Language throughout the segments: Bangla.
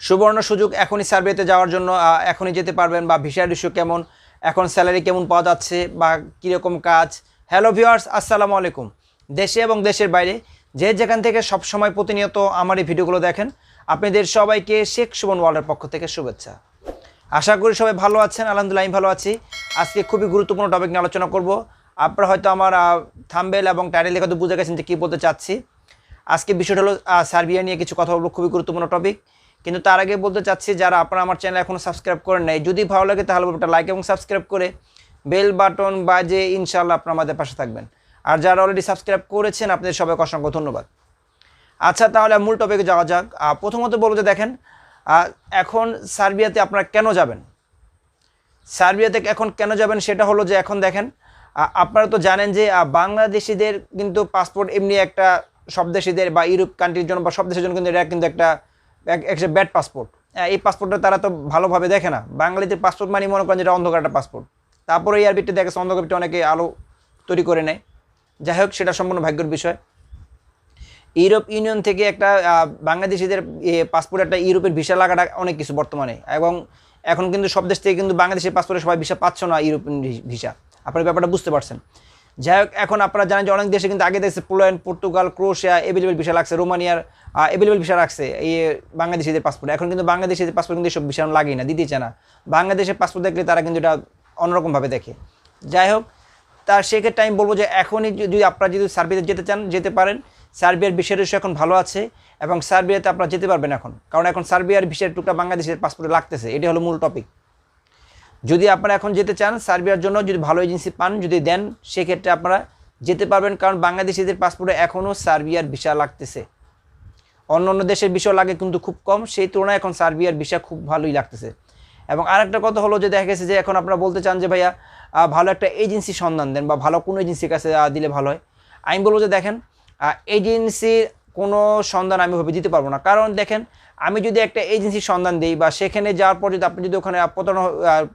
সুবর্ণ সুযোগ এখনই সার্ভেতে যাওয়ার জন্য এখনই যেতে পারবেন বা ভিসার ইস্যু কেমন, এখন স্যালারি কেমন পাওয়া যাচ্ছে বা কীরকম কাজ। হ্যালো ভিওয়ার্স আসসালামু আলাইকুম। দেশে এবং দেশের বাইরে যে যেখান থেকে সবসময় প্রতিনিয়ত আমার এই ভিডিওগুলো দেখেন, আপনাদের সবাইকে শেখ সুমন ওয়ার্ল্ডের পক্ষ থেকে শুভেচ্ছা। আশা করি সবাই ভালো আছেন, আলহামদুলিল্লাহ আমি ভালো আছি। আজকে খুবই গুরুত্বপূর্ণ টপিক নিয়ে আলোচনা করব। আপনারা হয়তো আমার থাম্বেল এবং টাইটেল লেখা তো বুঝে গেছেন যে কী বলতে চাচ্ছি। আজকে বিষয়টা হলো সার্বিয়া নিয়ে কিছু কথা বলব, খুবই গুরুত্বপূর্ণ টপিক কিন্তু তার আগে বলতে চাচ্ছি, যারা আপনারা আমার চ্যানেল এখনও সাবস্ক্রাইব করেন নাই, যদি ভালো লাগে তাহলে একটা লাইক এবং সাবস্ক্রাইব করে বেল বাটন বাজে ইনশাল্লাহ আপনারা আমাদের পাশে থাকবেন। আর যারা অলরেডি সাবস্ক্রাইব করেছেন, আপনাদের সবাইকে অসংখ্য ধন্যবাদ। আচ্ছা তাহলে মূল টপিকে যাওয়া যাক। প্রথমত বলব যে দেখেন এখন সার্বিয়াতে আপনারা কেন যাবেন? সার্বিয়াতে এখন কেন যাবেন সেটা হলো যে এখন দেখেন আপনারা তো জানেন যে বাংলাদেশিদের কিন্তু পাসপোর্ট এমনি একটা সব দেশিদের বা ইউরোপ কান্ট্রির জন্য বা সব দেশের জন্য কিন্তু এটা কিন্তু একটা এক- একটা ব্যাড পাসপোর্ট এই পাসপোর্টটা তারা তো ভালোভাবে দেখে না। বাঙালিদের পাসপোর্ট মানে মনে করেন যেটা অন্ধকার একটা পাসপোর্ট তারপরে এই আরবিটা দেখেছে অন্ধকার বিটটা অনেকে আলো তৈরি করে নেয়। যাই হোক, সেটা সম্পূর্ণ ভাগ্যের বিষয়। ইউরোপ ইউনিয়ন থেকে একটা বাংলাদেশিদের পাসপোর্ট একটা ইউরোপের ভিসা লাগাটা অনেক কিছু বর্তমানে। এবং এখন কিন্তু সব দেশ থেকে কিন্তু বাংলাদেশের পাসপোর্টে সবাই ভিসা পাচ্ছ না ইউরোপিয়ান ভিসা আপনার ব্যাপারটা বুঝতে পারছেন। যাই হোক, এখন আপনারা জানেন যে অনেক দেশে কিন্তু আগে দেখছে Poland, Portugal, Croatia, available visa লাগছে, রোমানিয়ার এভেলেবেল ভিসা রাখছে, এই বাংলাদেশিদের পাসপোর্ট এখন কিন্তু বাংলাদেশিদের পাসপোর্ট কিন্তু সব ভিসা লাগেই না, দিতেই চায় না। বাংলাদেশের পাসপোর্ট দেখলে তারা কিন্তু এটা অন্যরকমভাবে দেখে। যাই হোক, তার সেক্ষেত্রে আমি বলব যে এখনই যদি আপনারা যদি সার্বিয়াতে যেতে চান, যেতে পারেন। সার্বিয়ার বিষয়ের ইস্যু এখন ভালো আছে এবং সার্বিয়াতে আপনারা যেতে পারবেন এখন। কারণ এখন সার্বিয়ার বিষয়ের টুকটা বাংলাদেশের পাসপোর্টে লাগতেছে এটা হলো মূল টপিক যদি আপনারা এখন যেতে চান সার্বিয়ার জন্য, যদি ভালো এজেন্সি পান, যদি দেন, সেক্ষেত্রে আপনারা যেতে পারবেন, কারণ বাংলাদেশিদের পাসপোর্টে এখনও সার্বিয়ার ভিসা লাগতেছে। অন্য অন্য দেশের বিষয় লাগে কিন্তু খুব কম, সেই তুলনায় এখন সার্বিয়ার ভিসা খুব ভালোই লাগতেছে। এবং আরেকটা কথা হলো যে দেখা গেছে যে এখন আপনারা বলতে চান যে, ভাইয়া ভালো একটা এজেন্সি সন্ধান দেন বা ভালো কোনো এজেন্সির কাছে দিলে ভালো হয়। আমি বলব যে, দেখেন এজেন্সির কোনো সন্ধান আমি ভাবে দিতে পারব না। কারণ দেখেন আমি যদি একটা এজেন্সির সন্ধান দিই বা সেখানে যাওয়ার পর যদি আপনি যদি ওখানে প্রতারণা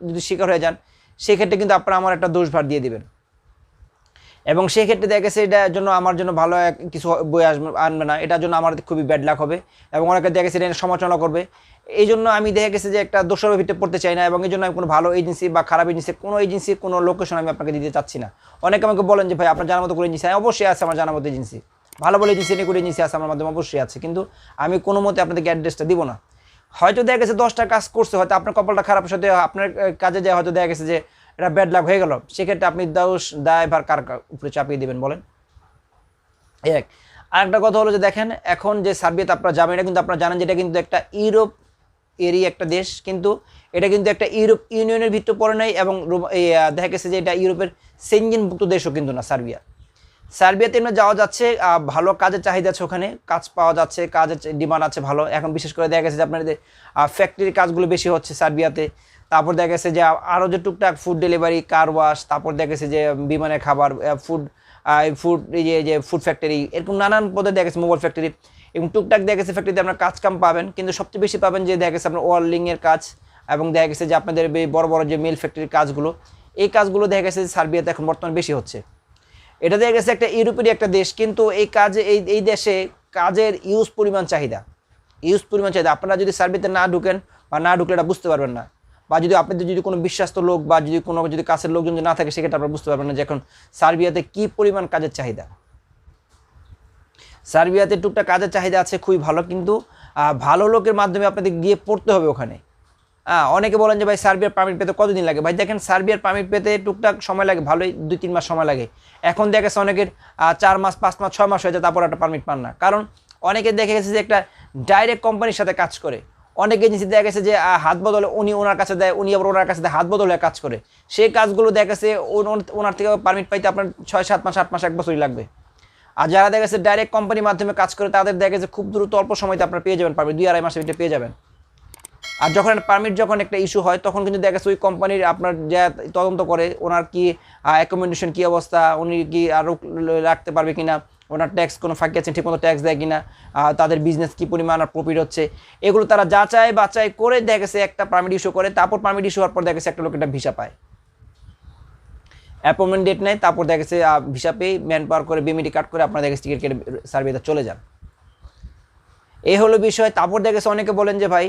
যদি শিকার হয়ে যান, সেক্ষেত্রে কিন্তু আপনারা আমার একটা দোষভার দিয়ে দিবেন। এবং সেক্ষেত্রে দেখা গেছে এটার জন্য আমার জন্য ভালো কিছু বই আসবে, আনবে না। এটার জন্য আমার খুবই ব্যাড লাক হবে এবং অনেকে দেখা গেছে এটা সমালোচনা করবে। এই জন্য আমি দেখা গেছে যে একটা দোষের ভিত্তিতে পড়তে চাই না এবং এই জন্য আমি কোনো ভালো এজেন্সি বা খারাপ এজেন্সি কোনো এজেন্সি কোনো লোকেশন আমি আপনাকে দিতে চাচ্ছি না। অনেকে আমাকে বলেন যে, ভাই, আপনার জানার মতো করে এজেন্সি অবশ্যই আছে আমার জানার মতো এজেন্সি ভালো বলে এজেন্সি নিয়ে করে এজেন্সি আছে আমার মাধ্যমে অবশ্যই আছে। কিন্তু আমি কোনো মতে আপনাদেরকে অ্যাড্রেসটা দিব না। হয়তো দেখা গেছে দশটা কাজ করছে, হয়তো আপনার কপালটা খারাপ, সাথে আপনার কাজে যায় হয়তো দেখা গেছে যে এটা ব্যাড লাভ হয়ে গেল। সেক্ষেত্রে আপনি দোষ দায়ভার কার কার উপরে চাপিয়ে দেবেন, বলেন। এক, আরেকটা কথা হলো যে দেখেন, এখন যে সার্বিয়াতে আপনারা যাবেন, এটা কিন্তু আপনারা জানেন যে এটা কিন্তু একটা ইউরোপ এরই একটা দেশ, কিন্তু এটা কিন্তু একটা ইউরোপ ইউনিয়নের ভিতরে পড়ে নাই এবং দেখা গেছে যে এটা ইউরোপের সেঞ্জিনভুক্ত দেশও কিন্তু না সার্বিয়া। সার্বিয়াতে এমনি যাওয়া যাচ্ছে ভালো কাজের চাহিদা আছে ওখানে, কাজ পাওয়া যাচ্ছে, কাজের ডিমান্ড আছে ভালো। এখন বিশেষ করে দেখা গেছে যে আপনাদের ফ্যাক্টরির কাজগুলো বেশি হচ্ছে সার্বিয়াতে। তারপর দেখা গেছে যে আরও যে টুকটাক ফুড ডেলিভারি কার ওয়াশ তারপর দেখা গেছে যে, বিমানের খাবার ফুড ফুড যে যে ফুড ফ্যাক্টরি এরকম নানান পদে দেখা গেছে মোবাইল ফ্যাক্টরি এবং টুকটাক দেখা গেছে ফ্যাক্টরিতে আপনার কাজ কাম পাবেন, কিন্তু সবচেয়ে বেশি পাবেন যে, দেখা গেছে আপনার ওয়ার্লিংয়ের কাজ এবং দেখা গেছে যে আপনাদের বড় বড় যে মিল ফ্যাক্টরির কাজগুলো, এই কাজগুলো দেখা গেছে সার্বিয়াতে এখন বর্তমানে বেশি হচ্ছে। এটা দেখা গেছে একটা ইউরোপেরই একটা দেশ, কিন্তু এই কাজে, এই এই দেশে কাজের ইউজ পরিমাণ চাহিদা। ইউজ পরিমাণ চাহিদা। আপনারা যদি সার্ভিসে না ঢুকেন বা না ঢুকলে এটা বুঝতে পারবেন না। বা যদি আপনাদের যদি কোনো বিশ্বাস্ত লোক বা যদি কোনো, যদি কাছের লোকজন না থাকে, সেক্ষেত্রে আপনারা বুঝতে পারবেন না যে এখন সার্বিয়াতে কী পরিমাণ কাজের চাহিদা। সার্বিয়াতে টুকটাক কাজের চাহিদা আছে, খুবই ভালো, কিন্তু ভালো লোকের মাধ্যমে আপনাদের গিয়ে পড়তে হবে ওখানে। অনেকে বলেন যে ভাই সার্বিয়ার পারমিট পেতে কতদিন লাগে? ভাই দেখেন সার্বিয়ার পারমিট পেতে টুকটাক সময় লাগে, ভালোই দুই, তিন মাস সময় লাগে। এখন দেখা গেছে অনেকের চার মাস, পাঁচ মাস, ছয় মাস হয়ে যায়, তারপর একটা পারমিট পান না। কারণ অনেকে দেখে গেছে যে একটা ডাইরেক্ট কোম্পানির সাথে কাজ করে। অনেক এজেন্সি দেখা গেছে যে হাত বদলে উনি ওনার কাছে দেয়, উনি আবার ওনার কাছে দেয়, হাত বদলে কাজ করে। সেই কাজগুলো দেখা গেছে ওন- ওন- ওনার থেকে পারমিট পাইতে আপনার ছয়, সাত মাস, আট মাস, এক বছরই লাগবে। আর যারা দেখা গেছে ডাইরেক্ট কোম্পানির মাধ্যমে কাজ করে, তাদের দেখা গেছে খুব দ্রুত অল্প সময়তে আপনার পেয়ে যাবেন পারমিট দুই, আড়াই মাসের পেয়ে যাবেন। আর যখন পারমিট যখন একটা ইস্যু হয়, তখন কিন্তু দেখা গেছে ওই কোম্পানির আপনার যা তদন্ত করে, ওনার কি অ্যাকোমোডেশন কী অবস্থা, উনি কি আরও রাখতে পারবে কিনা, ওনার ট্যাক্স কোনো ফাঁকি আছে, ঠিকমতো ট্যাক্স দেয় কিনা তাদের বিজনেস কী পরিমাণ আর প্রফিট হচ্ছে, এগুলো তারা যাচাই বাছাই করে দেখা একটা পারমিট ইস্যু করে, তারপর পারমিট ইস্যু হওয়ার পর দেখা একটা লোক একটা ভিসা পায়। অ্যাপয়েন্টমেন্ট ডেট নেয়, তারপর দেখা ভিসা পেয়ে ম্যান পাওয়ার করে বিমিটি কাট করে আপনারা দেখা গেছে টিকিট কেটে সার্ভিসে চলে যান। এই হলো বিষয়। তারপর দেখেছে অনেকে বলেন যে ভাই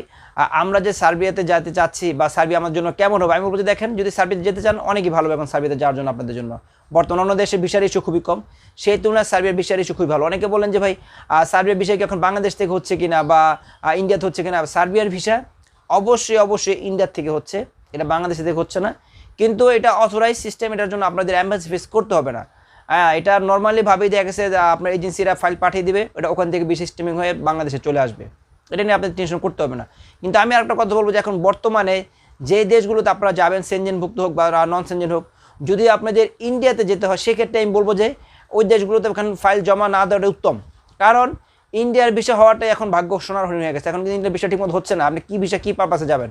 আমরা যে সার্বিয়াতে যেতে চাচ্ছি বা সার্বিয়া আমার জন্য কেমন হবে? আমি বলব যে দেখেন, যদি সার্বিয়াতে যেতে চান, অনেকই ভালো এখন সার্বিয়াতে যাওয়ার জন্য আপনাদের জন্য। বর্তমান অন্য দেশে ভিসার ইস্যু খুবই কম। সেই তুলনায় সার্বিয়ার ভিসার ইস্যু খুবই ভালো। অনেকে বলেন যে ভাই সার্বিয়ার ভিসা কি এখন বাংলাদেশ থেকে হচ্ছে কিনা বা ইন্ডিয়াতে হচ্ছে কিনা? সার্বিয়ার ভিসা অবশ্যই অবশ্যই ইন্ডিয়ার থেকে হচ্ছে। এটা বাংলাদেশ থেকে হচ্ছে না। কিন্তু এটা অথরাইজ সিস্টেম এটার জন্য আপনাদের অ্যাম্বাসি ফেস করতে হবে না। হ্যাঁ এটা নর্মালি ভাবেই দেখা গেছে আপনার এজেন্সিরা ফাইল পাঠিয়ে দিবে, এটা ওখান থেকে বিশেষ স্টিমিং হয়ে বাংলাদেশে চলে আসবে। এটা নিয়ে আপনাদের টেনশন করতে হবে না। কিন্তু আমি আরেকটা কথা বলব যে এখন বর্তমানে যে দেশগুলোতে আপনারা যাবেন সেনজেনভুক্ত হোক বা নন সেনজেন হোক, যদি আপনাদের ইন্ডিয়াতে যেতে হয়, সেক্ষেত্রে আমি বলব যে ওই দেশগুলোতে এখন ফাইল জমা না দেওয়াটা উত্তম। কারণ ইন্ডিয়ার বিষয় হওয়াটাই এখন ভাগ্য সোনার হয়ে গেছে। এখন কিন্তু ইন্ডিয়ার বিষয় ঠিকমতো হচ্ছে না। আপনি কী বিষয় কী পারপাসে যাবেন?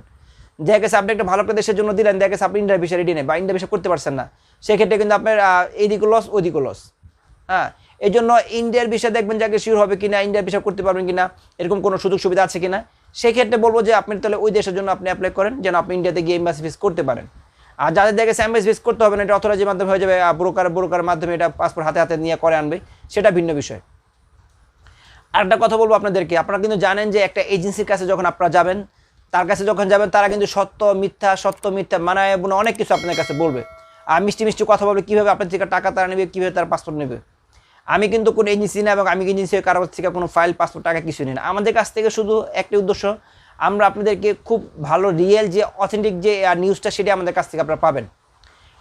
দেখা গেছে আপনি একটা ভালো একটা দেশের জন্য দিলেন, দেখা গেছে আপনি ইন্ডিয়ার বিষয় রেডি নেই বা ইন্ডিয়ার বিষয় করতে পারছেন না। সেক্ষেত্রে কিন্তু আপনার এইদিকে লস ওইদিকে লস হ্যাঁ? এই জন্য ইন্ডিয়ার বিষয় দেখবেন যাকে শিওর হবে কিনা ইন্ডিয়ার বিষয় করতে পারবেন কিনা, এরকম কোনো সুযোগ সুবিধা আছে কিনা। সেক্ষেত্রে বলব যে আপনি তাহলে ওই দেশের জন্য আপনি অ্যাপ্লাই করেন, যেন আপনি ইন্ডিয়াতে গিয়ে এম্বাসি ফিস করতে পারেন। আর যাদের দেখে এম্বাসি ফিস করতে হবে না, এটা অথরাইজের মাধ্যমে হয়ে যাবে ব্রোকার ব্রোকারের মাধ্যমে এটা পাসপোর্ট হাতে হাতে নিয়ে করে আনবে, সেটা ভিন্ন বিষয়। আরেকটা কথা বলব আপনাদেরকে, আপনারা কিন্তু জানেন যে একটা এজেন্সির কাছে যখন আপনারা যাবেন তার কাছে যখন যাবেন, তারা কিন্তু সত্য, মিথ্যা সত্য, মিথ্যা, মানায় এবং অনেক কিছু আপনার কাছে বলবে। আর মিষ্টি মিষ্টি কথা বলবে, কীভাবে আপনার থেকে টাকা তারা নেবে, কীভাবে তার পাসপোর্ট নেবে। আমি কিন্তু কোনো এজেন্সি না এবং আমি এজেন্সি কারও কাছ থেকে কোনো ফাইল পাসপোর্ট টাকা কিছু নিই না। আমাদের কাছ থেকে শুধু একটি উদ্দেশ্য, আমরা আপনাদেরকে খুব ভালো রিয়েল যে অথেন্টিক যে নিউজটা সেটা আমাদের কাছ থেকে আপনারা পাবেন।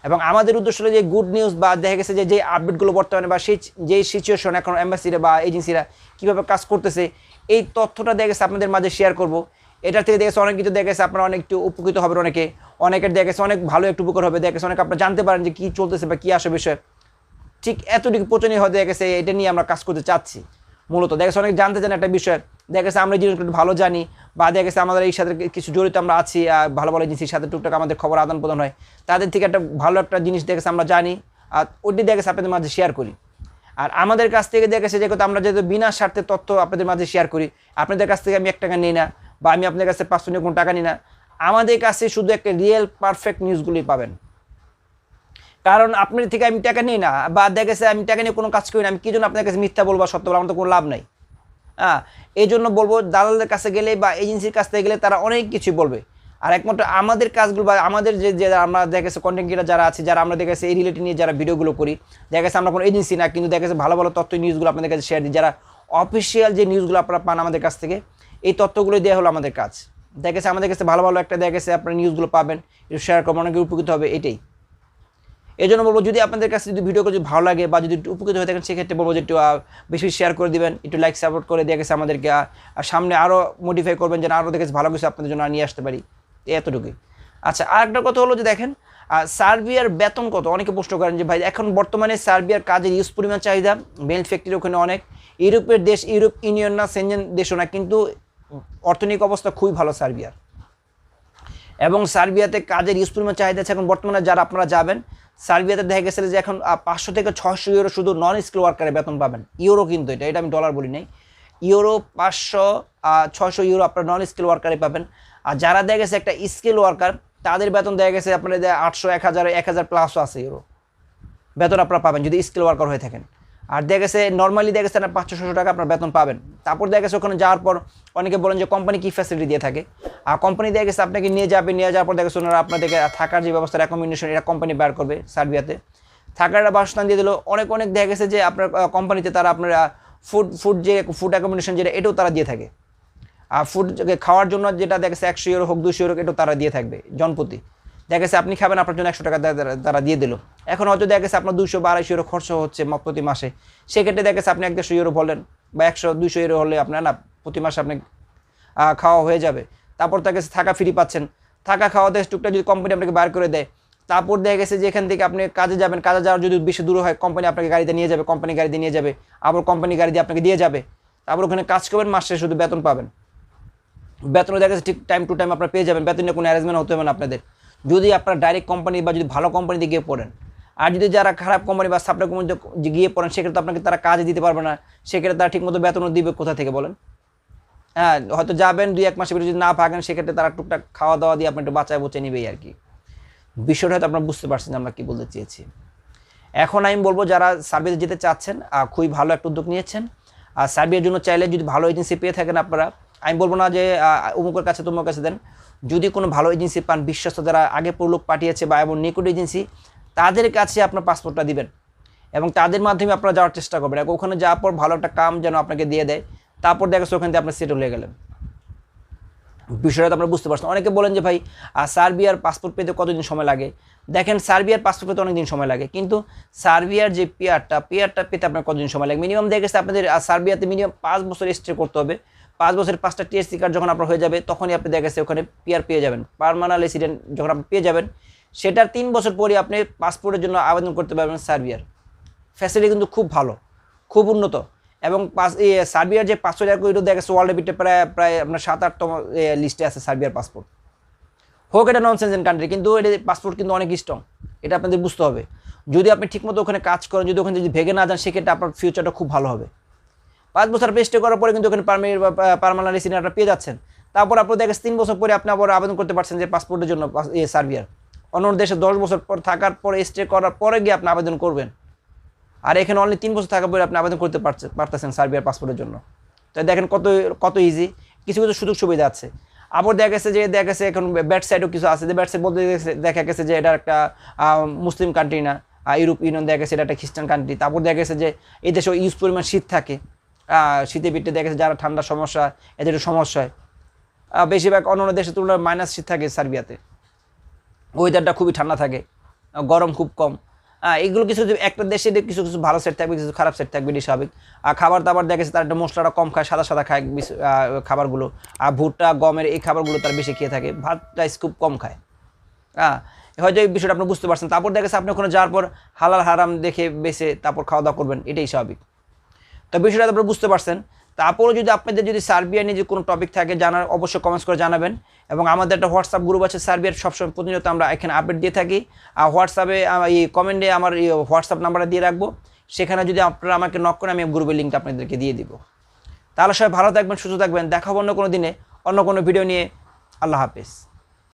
এবং আমাদের উদ্দেশ্য হলো যে গুড নিউজ বা দেখা গেছে যে যে আপডেটগুলো বর্তমানে বা সেই যেই সিচুয়েশন এখন অ্যাম্বাসিরা বা এজেন্সিরা কীভাবে কাজ করতেছে, এই তথ্যটা দেখা গেছে আপনাদের মাঝে শেয়ার করব। এটা থেকে দেখেছে অনেক কিছু দেখেছে, আপনারা অনেক একটু উপকৃত হবেন অনেকে। অনেকের দেখেছে অনেক ভালো একটু উপকার হবে, দেখেছে অনেক আপনারা জানতে পারেন যে কী চলতেছে বা কী আসে বিষয়। ঠিক এতটুকু পচনীয় হয়ে দেখেছে, এটা নিয়ে আমরা কাজ করতে চাচ্ছি, মূলত। দেখেছে অনেক জানতে চান একটা বিষয়, দেখেছে আমরা এই জিনিসগুলো ভালো জানি, বা দেখেছে আমাদের এই সাথে কিছু জড়িত আমরা আছি আর ভালো ভালো জিনিসের সাথে টুকটাক আমাদের খবর আদান প্রদান হয়। তাদের থেকে একটা ভালো একটা জিনিস দেখেছে আমরা জানি, আর ওটি দেখেছে আপনাদের মাঝে শেয়ার করি। আর আমাদের কাছ থেকে দেখেছে যে আমরা যেহেতু বিনা স্বার্থে তথ্য আপনাদের মাঝে শেয়ার করি, আপনাদের কাছ থেকে আমি এক টাকা নিই না বা আমি আপনার কাছে নিয়ে কোনো টাকা নিই না। আমাদের কাছে শুধু একটা রিয়েল পারফেক্ট নিউজগুলি পাবেন। কারণ আপনার থেকে আমি টাকা নিই না বা দেখেছে আমি টাকা নিয়ে কোনো কাজ করি না, আমি কী জন্য আপনার কাছে মিথ্যা বলব সত্য বলব? আমার তো কোনো লাভ নাই। হ্যাঁ এই জন্য বলব দালালদের কাছে গেলে বা এজেন্সির কাছ থেকে গেলে তারা অনেক কিছু বলবে। আর একমাত্র আমাদের কাজগুলো বা আমাদের যে যে আমরা দেখেছে কন্টেন্ট ক্রিয়েটার যারা আছে, যারা আমরা দেখা গেছে এই রিলেটেড নিয়ে যারা ভিডিওগুলো করি দেখেছে আমরা কোনো এজেন্সি না, কিন্তু দেখা গেছে ভালো ভালো তথ্য নিউজগুলো আপনাদের কাছে শেয়ার দিই। যারা অফিসিয়াল যে নিউজগুলো আপনারা পান আমাদের কাছ থেকে এই তথ্যগুলো দেওয়া হলো আমাদের কাজ। দেখেছে আমাদের কাছে ভালো ভালো একটা দেখেছে আপনারা নিউজগুলো পাবেন শেয়ার করবেন অনেকে উপকৃত হবে এটাই। এই জন্য বলব, যদি আপনাদের কাছে যদি ভিডিও যদি ভালো লাগে বা যদি একটু উপকৃত হয়ে থাকেন, সেক্ষেত্রে বলব যে একটু বেশি শেয়ার করে দিবেন, একটু লাইক সাপোর্ট করে দিয়ে গেছে আমাদেরকে আর সামনে আরও মডিফাই করবেন যেন আরও দেখেছে ভালো কিছু আপনাদের জন্য নিয়ে আসতে পারি। এতটুকুই। আচ্ছা আর একটা কথা হলো যে দেখেন সার্বিয়ার বেতন কত? অনেকে প্রশ্ন করেন যে ভাই, এখন বর্তমানে সার্বিয়ার কাজের ইউজ পরিমাণ, চাহিদা বেল্ট ফ্যাক্টরি ওখানে অনেক, ইউরোপের দেশ, ইউরোপ ইউনিয়ন না সেনজেন দেশও না, কিন্তু অর্থনৈতিক অবস্থা খুবই ভালো সার্বিয়ার। এবং সার্বিয়াতে কাজের ইউজ পরিমাণ চাহিদা আছে এখন বর্তমানে যারা আপনারা যাবেন, সার্বিয়াতে দেখা গেছে যে এখন পাঁচশো থেকে ছশো ইউরো শুধু নন স্কিল ওয়ার্কারের বেতন পাবেন। ইউরো কিন্তু এটা এটা আমি ডলার বলি নাই। ইউরো পাঁচশো ছশো ইউরো আপনার নন স্কিল ওয়ার্কারে পাবেন। আর যারা দেখা গেছে একটা স্কিল ওয়ার্কার তাদের বেতন দেখা গেছে আপনার আটশো, এক হাজার এক হাজার প্লাসও আছে ইউরো বেতন আপনারা পাবেন যদি স্কিল ওয়ার্কার হয়ে থাকেন। আর দেখা গেছে নর্মালি দেখা গেছে আপনার পাঁচশো ছশো টাকা আপনার বেতন পাবেন। তারপর দেখা গেছে ওখানে যাওয়ার পর অনেকে বলেন যে কোম্পানি কী ফ্যাসিলিটি দিয়ে থাকে? আর কোম্পানি দেখা গেছে আপনাকে নিয়ে যাবে, নিয়ে যাওয়ার পর দেখা গেছে ওনারা আপনাদেরকে থাকার যে ব্যবস্থা রেকমেন্ডেশন এটা কোম্পানি বের করবে সার্বিয়াতে। থাকার বাসস্থান দিয়ে দিল। অনেক অনেক দেখা গেছে যে আপনার কোম্পানিতে তারা আপনার ফুড ফুড যে ফুড অ্যাকোমোডেশন যেটা, এটাও তারা দিয়ে থাকে। আর ফুড খাওয়ার জন্য যেটা দেখেছে একশো ইউরো হোক, দুশো ইউরো এটাও তারা দিয়ে থাকবে, জনপ্রতি। দেখা গেছে আপনি খাবেন, আপনার জন্য একশো টাকা তারা দিয়ে দিল। এখন হয়তো দেখা গেছে আপনার দুশো বা ইউরো খরচ হচ্ছে প্রতি মাসে। সেক্ষেত্রে দেখা গেছে আপনি এক দেড়শো ইউরো বলেন বা একশো দুশো ইউরো হলে আপনার না, প্রতি মাসে আপনি খাওয়া হয়ে যাবে। তারপর তার কাছে থাকা ফ্রি পাচ্ছেন। থাকা খাওয়া খাওয়াতে টুকটা যদি কোম্পানি আপনাকে বার করে দেয়, তারপর দেখা গেছে যে এখান থেকে আপনি কাজে যাবেন, কাজে যাওয়ার যদি বেশি দূর হয় কোম্পানি আপনাকে গাড়িতে নিয়ে যাবে কোম্পানি গাড়িতে নিয়ে যাবে, আবার কোম্পানি গাড়ি দিয়ে আপনাকে দিয়ে যাবে। তারপর ওখানে কাজ করবেন, মাসে শুধু বেতন পাবেন। বেতনও দেখা গেছে ঠিক টাইম টু টাইম আপনারা পেয়ে যাবেন। বেতনের কোনো অ্যারেঞ্জমেন্ট হতে হবে না আপনাদের। যদি আপনারা ডাইরেক্ট কোম্পানি বা যদি ভালো কোম্পানিতে গিয়ে পড়েন। আর যদি যারা খারাপ কোম্পানি বা সাপ্লাই কোম্পানিতে গিয়ে পড়েন, সেক্ষেত্রে আপনাকে তারা কাজ দিতে পারবে না। সেক্ষেত্রে তারা ঠিকমতো বেতনও দিবে কোথা থেকে বলেন? হ্যাঁ হয়তো যাবেন দুই এক মাসের ভিতরে যদি না পাকেন সেক্ষেত্রে তারা টুকটাক খাওয়া দাওয়া দিয়ে আপনি একটু বাঁচায় বচে নেবেই আর কি। বিষয়টা হয়তো আপনারা বুঝতে পারছেন আমরা কী বলতে চেয়েছি। এখন আমি বলব যারা সার্ভিসে যেতে চাচ্ছেন খুবই ভালো একটা উদ্যোগ নিয়েছেন। আর সার্বিয়ার জন্য চাইলে যদি ভালো এজেন্সি পেয়ে থাকেন আপনারা আমি বলব না যে অমুকের কাছে তোমার কাছে দেন। যদি কোনো ভালো এজেন্সি পান, বিশ্বস্ত যারা আগে লোক পাঠিয়েছে বা এমন নিকট এজেন্সি তাদের কাছে আপনার পাসপোর্টটা দিবেন এবং তাদের মাধ্যমে আপনারা যাওয়ার চেষ্টা করবেন। এবং ওখানে যাওয়ার পর ভালো একটা কাম যেন আপনাকে দিয়ে দেয়, তারপর দেখা যাচ্ছে ওখান থেকে আপনি সেটেল হয়ে গেলেন। বিষয়টা তো আমরা বুঝতে পারছি অনেকে বলেন যে, ভাই সার্বিয়ার পাসপোর্ট পেতে কতদিন সময় লাগে? দেখেন, সার্বিয়ার পাসপোর্ট পেতে অনেক দিন সময় লাগে, কিন্তু সার্বিয়ার যে পিয়ারটা পিয়ারটা পেতে আপনার কতদিন সময় লাগে? মিনিমাম দেখে আপনাদের সার্বিয়াতে মিনিমাম পাঁচ বছর স্টে করতে হবে। পাঁচ বছরের পাঁচটা টিএসসি কার্ড যখন আপনার হয়ে যাবে, তখনই আপনি দেখা গেছে ওখানে পিয়ার পেয়ে যাবেন। পারমানেন্ট রেসিডেন্ট যখন আপনি পেয়ে যাবেন, সেটার তিন বছর পরে আপনি পাসপোর্টের জন্য আবেদন করতে পারবেন সার্বিয়ার ফ্যাসিলিটি কিন্তু খুব ভালো, খুব উন্নত এবং পাস সার্বিয়ার যে পাসপোর্ট এটা দেখা গেছে ওয়ার্ল্ডের ভিতরে প্রায় প্রায় আপনার সাত আটতম লিস্টে আছে সার্বিয়ার পাসপোর্ট হোক এটা নন সেন্সেন কান্ট্রি কিন্তু এটা পাসপোর্ট কিন্তু অনেক স্ট্রং এটা আপনাদের বুঝতে হবে। যদি আপনি ঠিকমতো ওখানে কাজ করেন, যদি ওখানে যদি ভেগে না যান, সেক্ষেত্রে আপনার ফিউচারটা খুব ভালো হবে। পাঁচ বছর পেস্টে করার পরে কিন্তু ওখানে পারমিট বা পারমানেন্ট রেসিডেন্টটা পেয়ে যাচ্ছেন। তারপর আপনার দেখে তিন বছর পরে আপনি আবার আবেদন করতে পারছেন যে পাসপোর্টের জন্য সার্বিয়ার। অন্য দেশে দশ বছর পর থাকার পরে স্টে করার পরে গিয়ে আপনি আবেদন করবেন। আর এখানে অনলি তিন বছর থাকার পরে আপনি আবেদন করতে পারছেন পারতেছেন সার্বিয়ার পাসপোর্টের জন্য। তো দেখেন কত কত ইজি কিছু কিছু সুযোগ সুবিধা আছে। আবার দেখা গেছে যে, দেখা গেছে এখন ব্যাট সাইডও কিছু আছে। যে ব্যাট সাইড বলতে দেখা গেছে যে এটা একটা মুসলিম কান্ট্রি না ইউরোপ ইউনিয়ন দেখা গেছে এটা একটা খ্রিস্টান কান্ট্রি তারপর দেখা গেছে যে, এই দেশে ইউজ পরিমাণ শীত থাকে। শীতে পিঠে দেখা গেছে, যারা ঠান্ডার সমস্যা, এদের একটু সমস্যা হয়। বেশিরভাগ অন্য অন্য দেশের তুলনায় মাইনাস শীত থাকে সার্বিয়াতে। ওয়েদারটা খুবই ঠান্ডা থাকে, গরম খুব কম। এগুলো কিছু একটা দেশে দেখ- কিছু কিছু ভালো সেট থাকবে, কিছু খারাপ সেট থাকবে এটি স্বাভাবিক। আর খাবার দাবার দেখেছে তার একটা মশলাটা কম খায়, সাদা সাদা খায় খাবারগুলো। আর ভুট্টা, গমের এই খাবারগুলো তার বেশি খেয়ে থাকে ভাতটা খুব কম খায়। হ্যাঁ হয়তো এই বিষয়টা আপনি বুঝতে পারছেন। তারপর দেখেছে আপনি ওখানে যাওয়ার পর হালাল হারাম দেখে বেছে তারপর খাওয়া দাওয়া করবেন, এটাই স্বাভাবিক। তো বিষয়টা আপনারা বুঝতে পারছেন। তারপরে যদি, আপনাদের যদি সার্বিয়া নিয়ে কোনো টপিক থাকে, জানার, অবশ্যই কমেন্টস করে জানাবেন। এবং আমাদের একটা হোয়াটসঅ্যাপ গ্রুপ আছে, সার্বিয়ার সবসময় প্রতিনিয়ত আমরা এখানে আপডেট দিয়ে থাকি। আর হোয়াটসঅ্যাপে এই কমেন্টে আমার, এই হোয়াটসঅ্যাপ নাম্বারটা দিয়ে রাখব। সেখানে যদি আপনারা আমাকে নক করেন, আমি গ্রুপের লিঙ্কটা আপনাদেরকে দিয়ে দিব। তাহলে সবাই ভালো থাকবেন, সুস্থ থাকবেন। দেখাবো অন্য কোনো দিনে, অন্য কোনো ভিডিও নিয়ে। আল্লাহ হাফিজ।